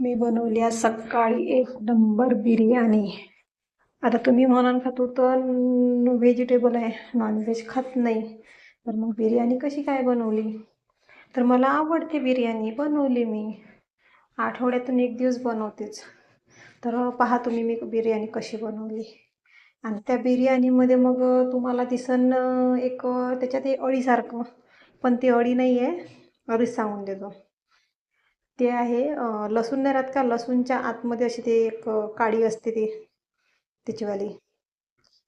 मी बनवली आज सकाळी एक नंबर बिर्याणी. आता तुम्ही म्हणाल का तू तर व्हेजिटेबल आहे नॉनव्हेज खात नाही. तर मग बिर्याणी कशी काय बनवली? तर मला आवडते बिर्याणी बनवली मी. आठवड्यातून एक दिवस बनवतेच. तर पहा तुम्ही मी बिर्याणी कशी बनवली. आणि त्या बिर्याणीमध्ये मग तुम्हाला दिसन एक त्याच्यात हे अळीसारखं पण ती अळी नाही आहे अळीच सांगून देतो. ते आहे लसूण नाही राहत का? लसूणच्या आतमध्ये अशी ते एक काळी काडी असते ती त्याचीवाली.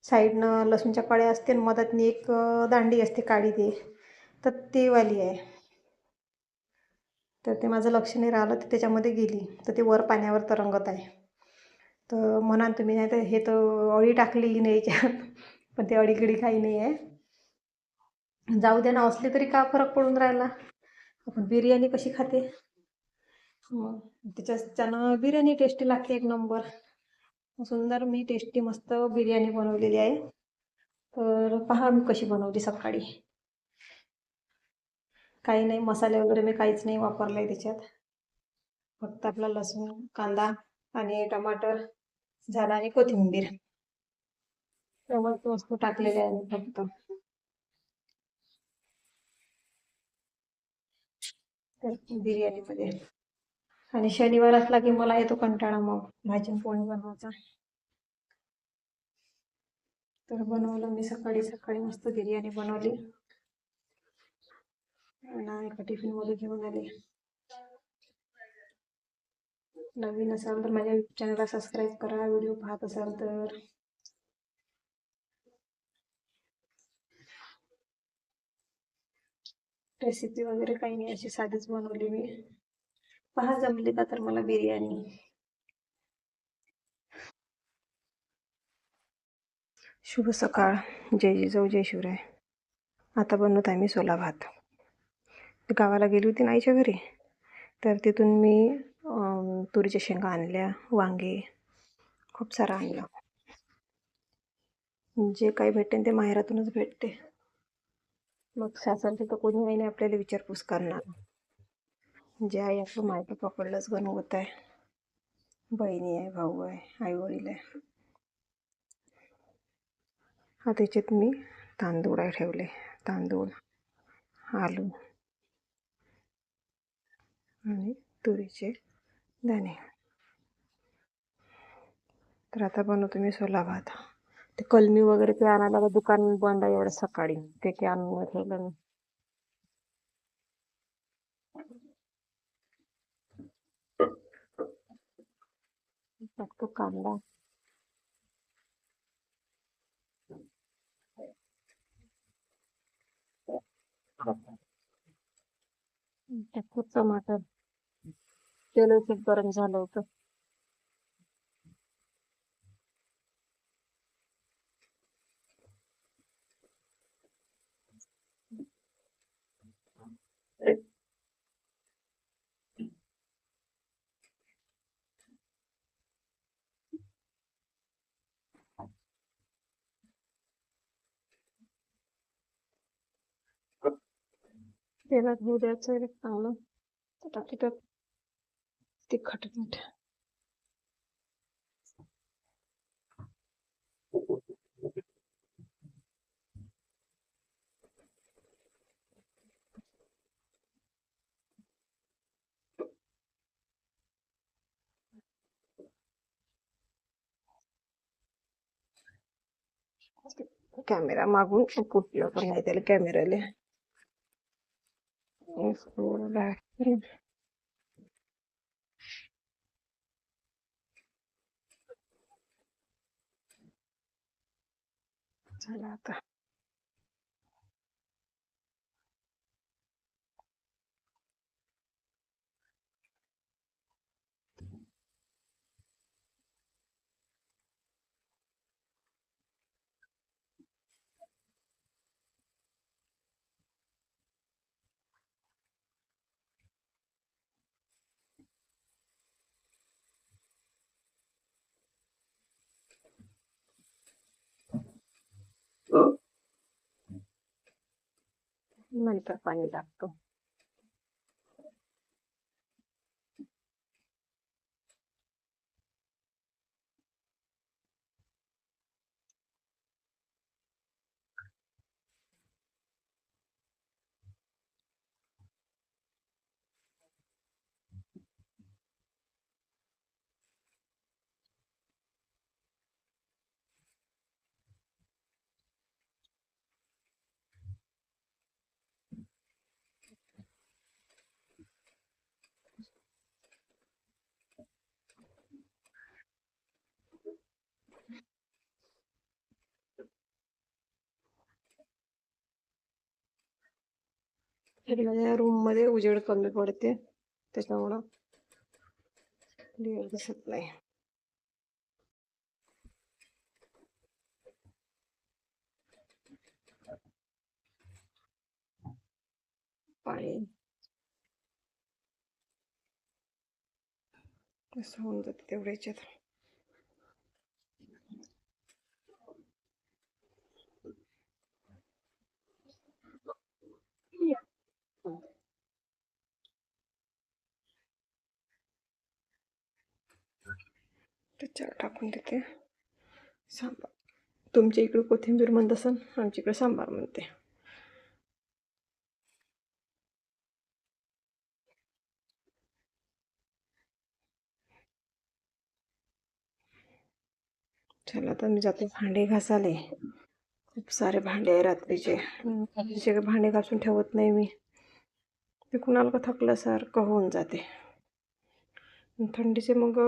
साईडनं लसूणच्या कळ्या असते आणि मधातनी एक दांडी असते काळी ती. तर तीवाली आहे. तर ते माझं लक्ष नाही राहिलं तर त्याच्यामध्ये गेली. तर ते वर पाण्यावर तरंगत आहे. तर म्हणाल तुम्ही नाही तर हे तर अळी टाकली नाही याच्यात. पण ते अळीगिळी काही नाही आहे. जाऊ द्या ना असले तरी का फरक पडून राहिला? आपण बिर्याणी कशी खाते? हो. मग त्याच्यानं बिर्याणी टेस्टी लागते एक नंबर सुंदर मी टेस्टी मस्त बिर्याणी बनवलेली आहे. तर पहा मी कशी बनवली सकाळी. काही नाही मसाले वगैरे मी काहीच नाही वापरले त्याच्यात. फक्त आपला लसूण कांदा आणि टमाटर झाला आणि कोथिंबीर. एवढंच वस्तू टाकलेल्या आहे फक्त. बिर्याणीमध्ये. आणि शनिवार असला की मला येतो कंटाळा मग भाजी पोळी बनवायचा. तर बनवलं मी सकाळी सकाळी मस्त बिर्याणी बनवली. आणि एका टिफिनमध्ये घेऊन आले. नवीन असाल तर माझ्या चॅनलला सबस्क्राईब करा व्हिडिओ पाहत असाल तर. रेसिपी वगैरे काही नाही अशी साधीच बनवली मी. पहा जमले का तर मला बिर्याणी. शुभ सकाळ. जय जिजाऊ जय शिवराय. आता बनवत आहे मी सोला भात. गावाला गेली होती ना आईच्या घरी? तर तिथून मी तुरीच्या शेंगा आणल्या वांगे खूप सारा आणलं. जे काही भेटते ते माहेरातूनच भेटते. मग सासरचे तर कोणी नाही आपल्याला विचारपूस करणार. जे आहे आपलं मायचं पकडलंच गणवत आहे. बहिणी आहे भाऊ आहे आई वडील आहे. हा त्याच्यात मी तांदूळ आहे ठेवले. तांदूळ आलू आणि तुरीचे दाणे. तर आता बनवतो मी सोला भात. ते कलमी वगैरे ते आणायला दुकान बंद आहे एवढं सकाळी. ते ते आणून ठेवलं टाकतो कांदा टाकतो टमाटर तेल गरम झालं होतं तेलात होऊ द्यायचं एक चांगलं. तर टाकी त्यात तिखट मीठ कॅमेरा मागून कुठलं पण नाही त्याला कॅमेराले झालं आता नंतर पाणी टाकतो माझ्या रूममध्ये उजेड कमी पडते. त्याच्यामुळं क्लिअर दिसत नाही. पाणी. असं होऊन जाते तेवढ्या चार टाकून देते सांबार. तुमच्या इकडे कोथिंबीर म्हणत असेल आमच्या इकडे सांबार म्हणते. चला आता मी जाते भांडे घासाले खूप सारे भांडे आहे रात्रीचे. रात्रीचे भांडे घासून ठेवत नाही मी. ते कुणाला का थकल्यासारखं होऊन जाते. थंडीचे मग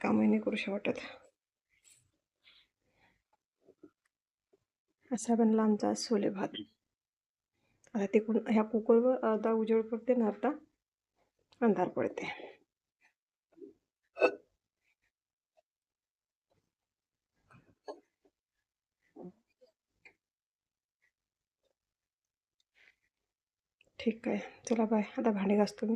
कामही नाही करू वाटत असा बनला आमचा सोले छोले भात. आता तिकडून ह्या कुकरवर अर्धा उजेड पडते ना अर्धा अंधार पडते. ठीक आहे. चला बाय. आता भांडे घासतो मी.